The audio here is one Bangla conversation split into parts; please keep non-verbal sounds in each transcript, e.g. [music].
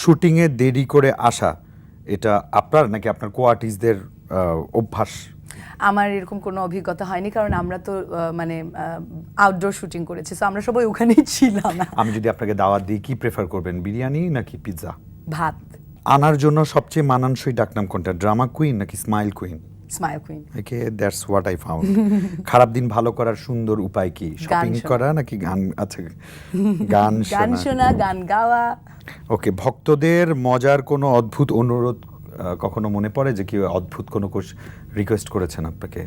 শুটিংয়ে দেরি করে আসা এটা আপনার নাকি আপনার কোয়ার্টিসদের অভ্যাস? আমার এরকম কোনো অভিজ্ঞতা হয়নি কারণ আমরা তো মানে আউটডোর শুটিং করেছি সো আমরা সবাই ওখানেই ছিলাম। আমি যদি আপনাকে দাওয়াত দিই কি প্রেফার করবেন বিরিয়ানি নাকি পিৎজা ভাত। আনার জন্য সবচেয়ে মানানসই ডাকনাম কোনটা ড্রামা কুইন নাকি smile queen smile queen okay that's what I found খারাপ দিন ভালো করার সুন্দর উপায় কি? শপিং করা নাকি গান আচ্ছা গান [laughs] গান শোনা। গান গাওয়া। ওকে ভক্তদের মজার কোনো অদ্ভুত অনুরোধ কখনো মনে পড়ে যে কি অদ্ভুত কোনো রিকোয়েস্ট করেছেন আপনাকে?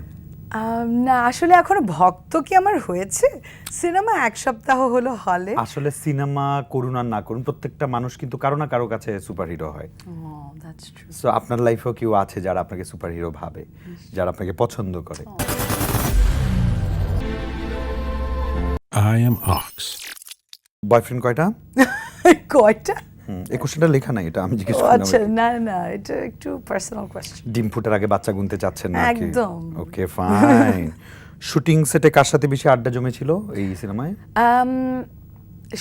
না আসলে এখনও ভক্ত কি আমার হয়েছে? সিনেমা এক সপ্তাহ হলো হলে। আসলে সিনেমা করুন আর না করুন প্রত্যেকটা মানুষ কিন্তু কারও না কারও কাছে সুপারহিরো হয়। সো আপনার লাইফেও কেউ আছে যারা আপনাকে সুপারহিরো ভাবে যারা আপনাকে পছন্দ করে। I am Ox. বয়ফ্রেন্ড কয়টা? [laughs] কয়টা? এই কোশ্চেনটা লেখা নাই এটা আমি জিজ্ঞেস করলাম আচ্ছা না না এটা একটু পার্সোনাল কোশ্চেন ডিম ফুটার আগে বাচ্চা গুনতে চাচ্ছেন না একদম। ওকে ফাইন শুটিং সেটে কার সাথে বেশি আড্ডা জমেছিল এই সিনেমায়?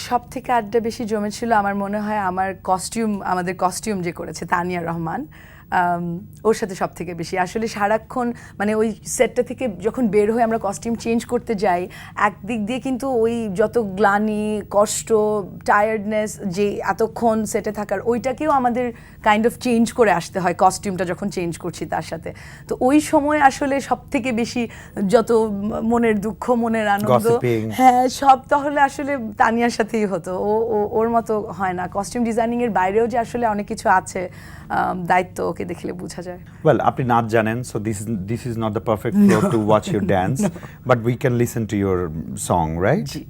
সব থেকে আড্ডা বেশি জমেছিল আমার মনে হয় আমার কস্টিউম আমাদের কস্টিউম যে করেছে তানিয়া রহমান। ওর সাথে সব থেকে বেশি। আসলে সারাক্ষণ মানে ওই সেটটা থেকে যখন বের হয়ে আমরা কস্টিউম চেঞ্জ করতে যাই একদিক দিয়ে কিন্তু ওই যত গ্লানি কষ্ট টায়ার্ডনেস যে এতক্ষণ সেটে থাকার ওইটাকেও আমাদের কাইন্ড অফ চেঞ্জ করে আসতে হয় কস্টিউমটা যখন চেঞ্জ করছি তার সাথে। তো ওই সময় আসলে সব থেকে বেশি যত মনের দুঃখ মনের আনন্দ হ্যাঁ সব তাহলে আসলে তানিয়ার সাথেই হতো। ও ওর মতো হয় না। কস্টিউম ডিজাইনিংয়ের বাইরেও যে আসলে অনেক কিছু আছে দায়িত্ব ওকে দেখলে বোঝা যায়। ওয়েল আপনি নাচ জানেন so this this is not the perfect floor to watch your dance but we can listen to your song right G.